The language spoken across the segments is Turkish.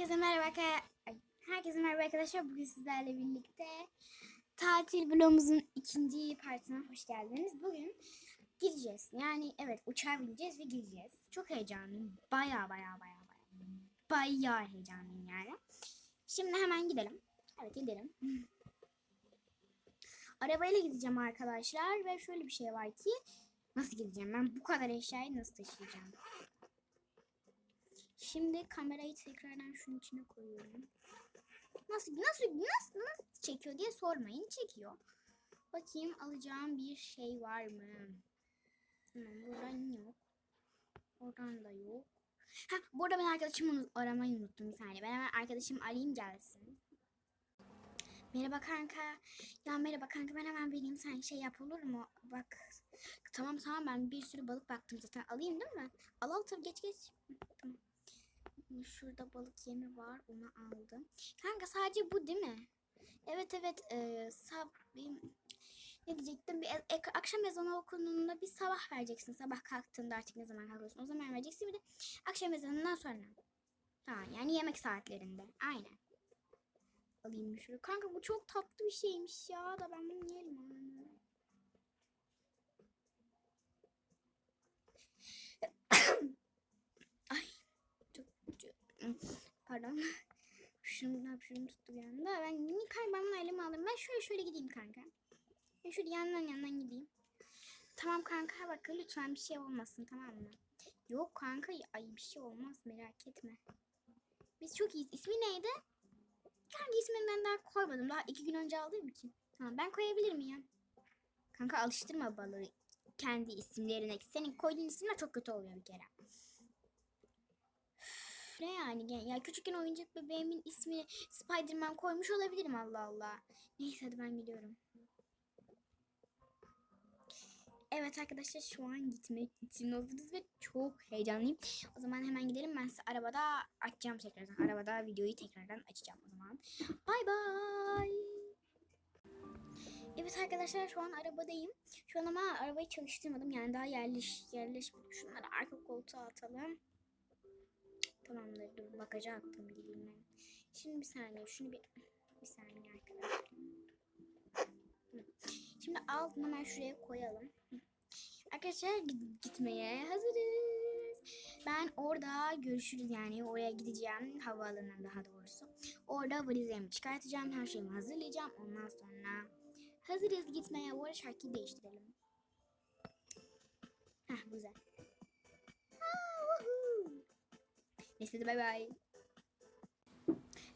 Herkese merhaba Herkese merhaba arkadaşlar. Bugün sizlerle birlikte tatil vlogumuzun ikinci partine hoş geldiniz. Bugün gideceğiz. Yani evet uçağa bineceğiz ve gideceğiz. Çok heyecanlıyım. Baya baya baya baya. Baya heyecanlıyım yani. Şimdi hemen gidelim. Evet gidelim. Arabayla gideceğim arkadaşlar ve şöyle bir şey var ki nasıl gideceğim ben bu kadar eşyayı nasıl taşıyacağım? Şimdi kamerayı tekrardan şunun içine koyuyorum. Nasıl nasıl nasıl nasıl çekiyor diye sormayın. Çekiyor. Bakayım alacağım bir şey var mı? Tamam buradan yok. Oradan da yok. Ha burada ben arkadaşımı aramayı unuttum bir saniye. Ben hemen arkadaşım arayayım gelsin. Merhaba kanka. Ya merhaba kanka ben hemen vereyim sen şey yap olur mu? Bak tamam tamam ben bir sürü balık baktım zaten alayım değil mi? Al al tabii geç geç. Tamam. Şurada balık yemi var. Onu aldım. Kanka sadece bu değil mi? Evet evet. E, sab ne diyecektim? Bir e- akşam ezanı okunduğunda bir sabah vereceksin. Sabah kalktığında artık ne zaman kalkıyorsun o zaman vereceksin. Bir de akşam ezanından sonra. Tamam yani yemek saatlerinde. Aynen. Alayım şöyle. Kanka bu çok tatlı bir şeymiş ya da ben bunu yiyelim. Aa. Ay çok, çok pardon. Şunu hapşırım tuttu bir anda. Ben niye kaybamla elime aldım. Ben şöyle şöyle gideyim kanka. Ben şöyle yandan yandan gideyim. Tamam kanka bak lütfen bir şey olmasın tamam mı? Yok kanka ay bir şey olmaz merak etme. Biz çok iyiyiz. İsmi neydi? Kanka ismini ben daha koymadım. Daha iki gün önce aldığım için. Tamam ben koyabilir miyim? Kanka alıştırma balığı kendi isimlerine. Senin koyduğun isimler çok kötü oluyor bir kere. Ne yani ya küçükken oyuncak bebeğimin ismini Spiderman koymuş olabilirim Allah Allah. Neyse hadi ben gidiyorum. Evet arkadaşlar şu an gitmek için hazırız ve çok heyecanlıyım. O zaman hemen gidelim. Ben size arabada açacağım tekrardan. Arabada videoyu tekrardan açacağım o zaman. Bay bay. Evet arkadaşlar şu an arabadayım. Şu an ama arabayı çalıştırmadım. Yani daha yerleş yerleşmedim. Şunları arka koltuğa atalım. Tamamdır. Dur bagaja attım bildiğimden. Şimdi bir saniye. Şunu bir bir saniye arkadaşlar. Şimdi altını hemen şuraya koyalım. Arkadaşlar git- gitmeye hazırız. Ben orada görüşürüz yani oraya gideceğim havaalanına daha doğrusu. Orada valizlerimi çıkartacağım, her şeyimi hazırlayacağım. Ondan sonra hazırız gitmeye. Bu arada şarkıyı değiştirelim. Heh güzel. Neyse hadi bay bay.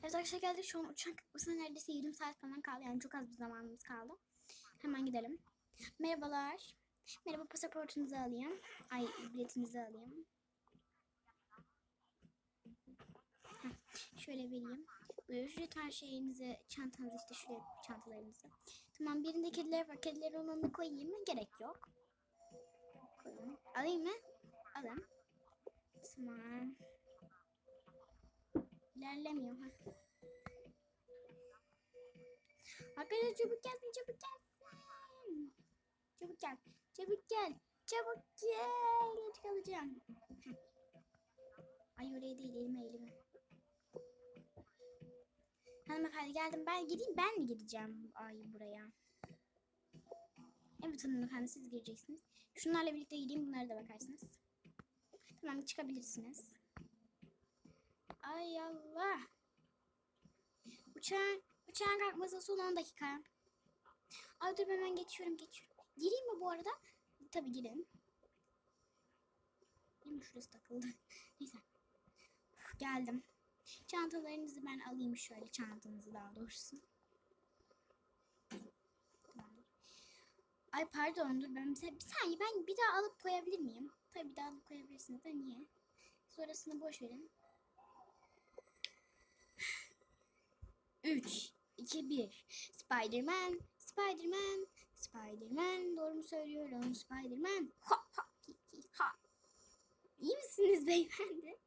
Evet arkadaşlar geldik. Şu an uçak kalkmasına neredeyse yarım saat falan kaldı. Yani çok az bir zamanımız kaldı. Hemen gidelim. Merhabalar. Merhaba pasaportunuzu alayım. Ay biletinizi alayım. Heh, şöyle vereyim. Buyurun lütfen şeyinizi, çantanızı işte şuraya çantalarınızı. Tamam birinde kediler var. Kedilerin olanını koyayım mı? Gerek yok. Koyayım. Alayım mı? Alın. Tamam. İlerlemiyor. Ha. Arkadaşlar çabuk gelsin çabuk gelsin. Çabuk gel. Çabuk gel. Çabuk gel. Geç kalacağım. Ay oraya değil elime elime. Hanımefendi geldim. Ben gideyim. Ben mi gideceğim ay buraya? Evet hanımefendi siz gireceksiniz. Şunlarla birlikte gideyim. Bunlara da bakarsınız. Tamam çıkabilirsiniz. Ay Allah. Uçağın, uçağın kalkması son 10 dakika. Ay dur hemen geçiyorum geçiyorum. Gireyim mi bu arada? Tabii girin. Benim şurası takıldı. Neyse. Uf, geldim. Çantalarınızı ben alayım şöyle çantanızı daha doğrusu. Ay pardon dur ben bir, bir saniye ben bir daha alıp koyabilir miyim? Tabii bir daha alıp koyabilirsiniz de niye? Sonrasını boş verin. 3, 2, 1. Spiderman, Spiderman, Spiderman. Doğru mu söylüyorum? Spiderman. Ha ha hi, hi, ha. İyi misiniz beyefendi?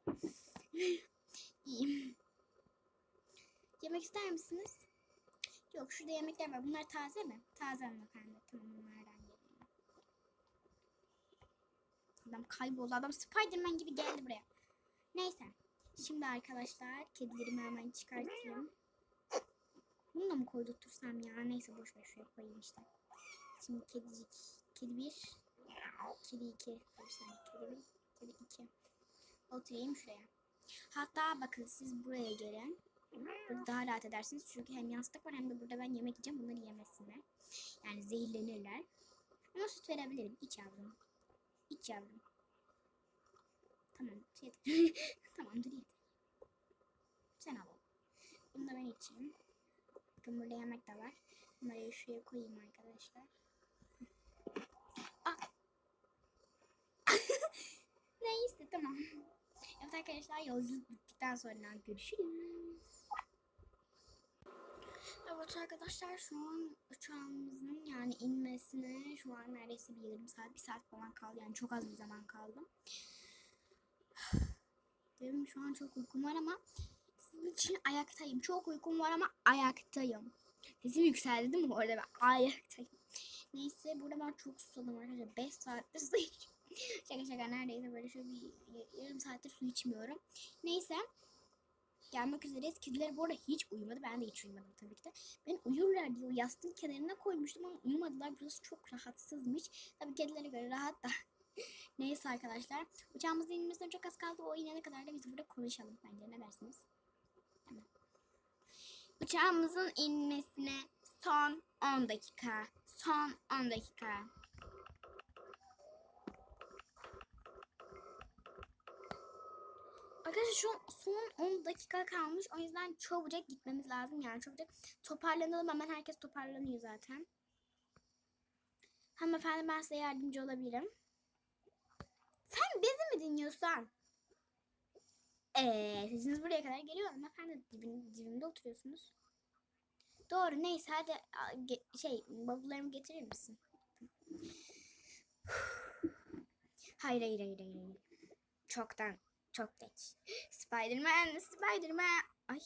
İyiyim. Yemek ister misiniz? Yok şurada yemekler var. Bunlar taze mi? Taze hanımefendi. Tamam bunlardan geleyim. Adam kayboldu. Adam Spiderman gibi geldi buraya. Neyse. Şimdi arkadaşlar kedilerimi hemen çıkartayım. Bunu da mı koydurtursam ya? Neyse boş ver şuraya koyayım işte. Şimdi kedicik. Kedi bir. Kedi iki. Bir saniye kedi bir. Kedi iki. Oturayım şuraya. Hatta bakın siz buraya gelin. Burada daha rahat edersiniz. Çünkü hem yastık var hem de burada ben yemek yiyeceğim. Bunları yemesinler. Yani zehirlenirler. Ama süt verebilirim. İç yavrum. İç yavrum. Tamam. Yeter. Tamamdır yeter. Sen al. Bunu da ben içeyim. Burada yemek de var. Bunları şuraya koyayım arkadaşlar. Ah. Neyse tamam. Evet arkadaşlar yolculuk bittikten sonra görüşürüz. Evet arkadaşlar şu an uçağımızın yani inmesine şu an neredeyse bir yarım saat, bir saat falan kaldı. Yani çok az bir zaman kaldı. Benim şu an çok uykum var ama sizin için ayaktayım. Çok uykum var ama ayaktayım. Sesim yükseldi değil mi orada ben ayaktayım. Neyse burada ben çok susadım arkadaşlar. 5 saattir su içiyorum. şaka şaka neredeyse böyle şöyle bir yarım saattir su içmiyorum. Neyse gelmek üzereyiz. Kediler bu arada hiç uyumadı. Ben de hiç uyumadım tabii ki de. Ben uyurlar diye yastığın kenarına koymuştum ama uyumadılar. Burası çok rahatsızmış. Tabii kedilere göre rahat da. Neyse arkadaşlar. Uçağımızın inmesine çok az kaldı. O inene kadar da biz burada konuşalım bence. Ne dersiniz? Uçağımızın inmesine son 10 dakika. Son 10 dakika. Arkadaşlar şu son 10 dakika kalmış. O yüzden çabucak gitmemiz lazım. Yani çabucak toparlanalım. Hemen herkes toparlanıyor zaten. Hanımefendi ben size yardımcı olabilirim. Sen bizi mi dinliyorsun? Eee sesiniz buraya kadar geliyor. Hanımefendi dibin, dibimde oturuyorsunuz. Doğru neyse hadi şey bavullarımı getirir misin? Hayır hayır hayır hayır. Çoktan çok geç. Spiderman, Spiderman. Ay.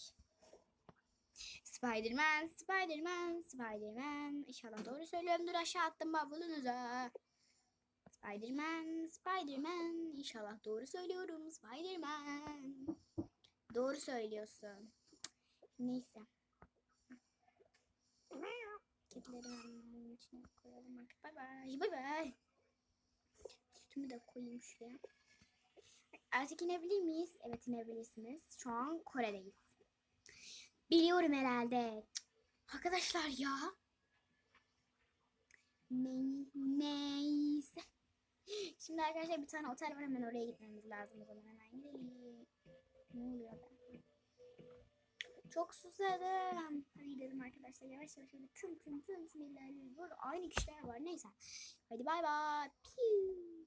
Spiderman, Spiderman, Spiderman. İnşallah doğru söylüyorumdur. Aşağı attım bavulunuza. Spiderman, Spiderman. İnşallah doğru söylüyorum. Spiderman. Doğru söylüyorsun. Neyse. Kedileri hemen içine koyalım. Bay bay. Bay bay. Sütümü de koyayım şuraya. Artık inebilir miyiz? Evet inebilirsiniz. Şu an Kore'deyiz. Biliyorum herhalde. Arkadaşlar ya. Ne, neyse. Şimdi arkadaşlar bir tane otel var hemen oraya gitmemiz lazım o zaman hemen gidelim. Ne oluyor be? Çok susadım. Hadi gidelim arkadaşlar yavaş yavaş şöyle tın tın tın tın ilerliyoruz. Burada aynı kişiler var neyse. Hadi bay bay. Piu.